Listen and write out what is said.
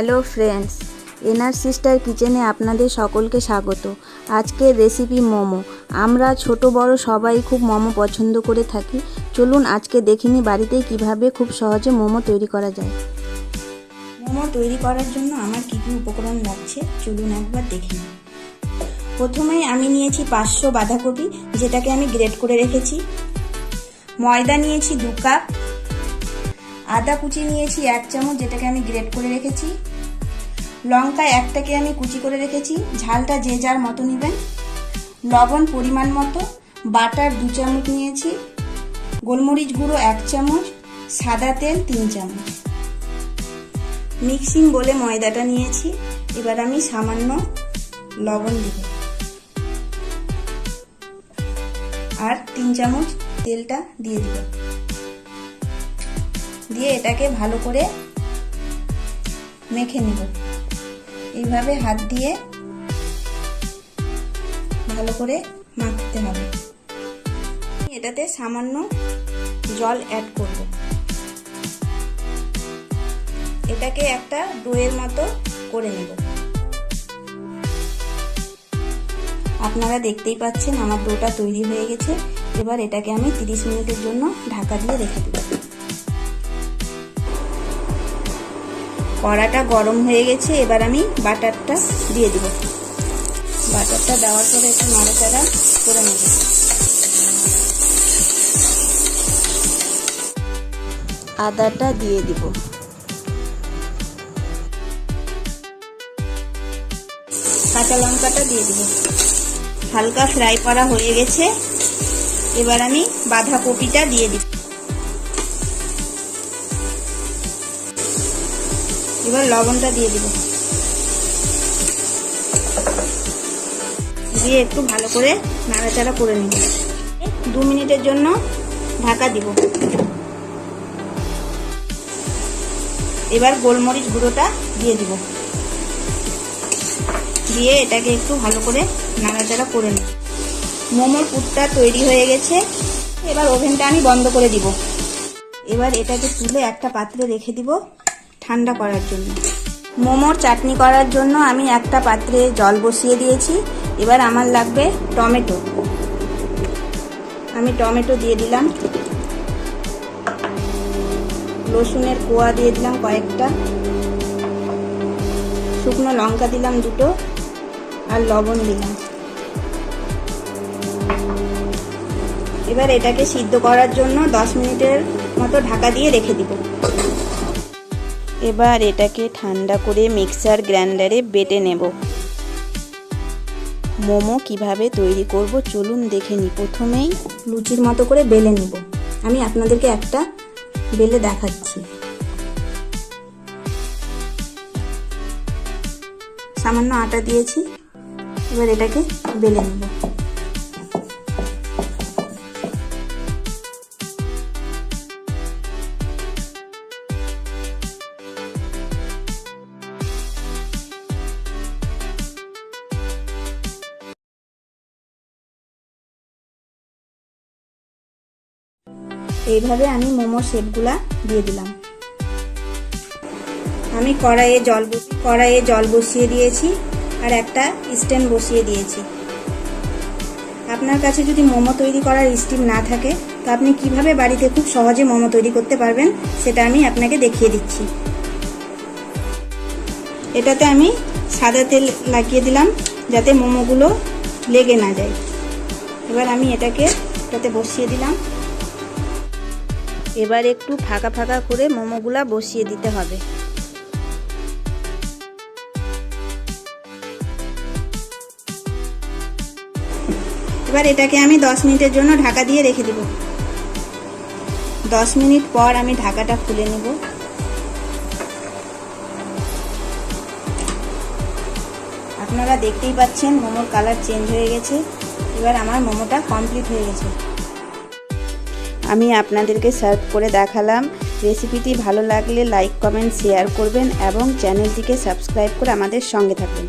Hello friends, এনার sister কিচেনে আপনাদের সকলকে স্বাগত। আজকের রেসিপি মোমো। আমরা ছোট, বড় সবাই খুব মোমো পছন্দ করে থাকি। চলুন আজকে দেখিনি বাড়িতে কীভাবে খুব সহজে মোমো তৈরি করা যায়। মোমো তৈরি করার জন্য আমার কী কী উপকরণ লাগছে? চলুন একবার দেখে নিই। প্রথমেই আমি নিয়েছি পাঁচশো বাঁধাকপি, যেটাকে আমি গ্রেট করে রেখেছি। ময়দা নিয়েছি দু কাপ। আদা কুচি নিয়েছি এক চামচ, যেটাকে আমি গ্রেট করে রেখেছি। লঙ্কা একটাকে আমি কুচি করে রেখেছি। ঝালটা যে যার মতো নেবেন। লবণ পরিমাণ মতো। বাটার দু চামচ নিয়েছি। গোলমরিচ গুঁড়ো এক চামচ। সাদা তেল তিন চামচ। মিক্সিং বলে ময়দাটা নিয়েছি। এবার আমি সামান্য লবণ দিব। আর তিন চামচ তেলটা দিয়ে দিব। দিয়ে এটাকে ভালো করে মেখে নিব। এইভাবে হাত দিয়ে ভালো করে মাখতে হবে। এটাতে সামান্য জল অ্যাড করব। এটাকে একটা ডোয়ের মতো করে নেব। আপনারা দেখতেই পাচ্ছেন আমার ডোটা তৈরি হয়ে গেছে। এবার এটাকে আমি 30 মিনিটের জন্য ঢাকা দিয়ে রেখে দেব। কড়াটা গরম হয়ে গেছে, এবার আমি বাটারটা দিয়ে দিব। বাটারটা দেওয়ার পরে একটু নাড়াচাড়া করে নেব। আদাটা দিয়ে দিব। কাঁচা লঙ্কাটা দিয়ে দিব। হালকা ফ্রাই করা হয়ে গেছে। এবার আমি বাঁধাকপিটা দিয়ে দিব। এবার লবণটা দিয়ে দিব। দিয়ে একটু ভালো করে নাড়াচাড়া করে নিব। দু মিনিটের জন্য ঢাকা দিব। এবার গোলমরিচ গুঁড়োটা দিয়ে দিব। দিয়ে এটাকে একটু ভালো করে নাড়াচাড়া করে নিব। মোমোর পুরটা তৈরি হয়ে গেছে। এবার ওভেনটা আমি বন্ধ করে দিব। এবার এটাকে তুলে একটা পাত্রে রেখে দিব। ঠান্ডা করার জন্য। মোমোর চাটনি করার জন্য আমি একটা পাত্রে জল বসিয়ে দিয়েছি। এবার আমার লাগবে টমেটো। আমি টমেটো দিয়ে দিলাম। রসুনের কোয়া দিয়ে দিলাম কয়েকটা। শুকনো লঙ্কা দিলাম দুটো। আর লবণ দিলাম। এবার এটাকে সিদ্ধ করার জন্য দশ মিনিটের মতো ঢাকা দিয়ে রেখে দিব। এবার এটাকে ঠান্ডা করে মিক্সার গ্রাইন্ডারে বেটে নেব। মোমো কীভাবে তৈরি করব চলুন দেখে নিই। প্রথমেই লুচির মতো করে বেলে নিব। আমি আপনাদেরকে একটা বেলে দেখাচ্ছি। সামান্য আটা দিয়েছি। এবার এটাকে বেলে নেব। এইভাবে আমি মোমোর শেপগুলা দিয়ে দিলাম। আমি কড়াইয়ে জল কড়াইয়ে জল বসিয়ে দিয়েছি আর একটা স্ট্যান্ড বসিয়ে দিয়েছি। আপনার কাছে যদি মোমো তৈরি করার স্টিম না থাকে, তো আপনি কীভাবে বাড়িতে খুব সহজে মোমো তৈরি করতে পারবেন সেটা আমি আপনাকে দেখিয়ে দিচ্ছি। এটাতে আমি সাদা তেল লাগিয়ে দিলাম যাতে মোমোগুলো লেগে না যায়। এবার আমি এটাকে এটাতে বসিয়ে দিলাম। এবার একটু ফাঁকা ফাঁকা করে মোমোগুলা বসিয়ে দিতে হবে। এবার এটাকে আমি দশ মিনিটের জন্য ঢাকা দিয়ে রেখে দেব। দশ মিনিট পর আমি ঢাকাটা খুলে নেব। আপনারা দেখতেই পাচ্ছেন, মোমোর কালার চেঞ্জ হয়ে গেছে। এবার আমার মোমোটা কমপ্লিট হয়ে গেছে। আমি আপনাদেরকে সার্ভ করে দেখালাম। রেসিপিটি ভালো লাগলে লাইক, কমেন্ট, শেয়ার করবেন এবং চ্যানেলটিকে সাবস্ক্রাইব করে আমাদের সঙ্গে থাকবেন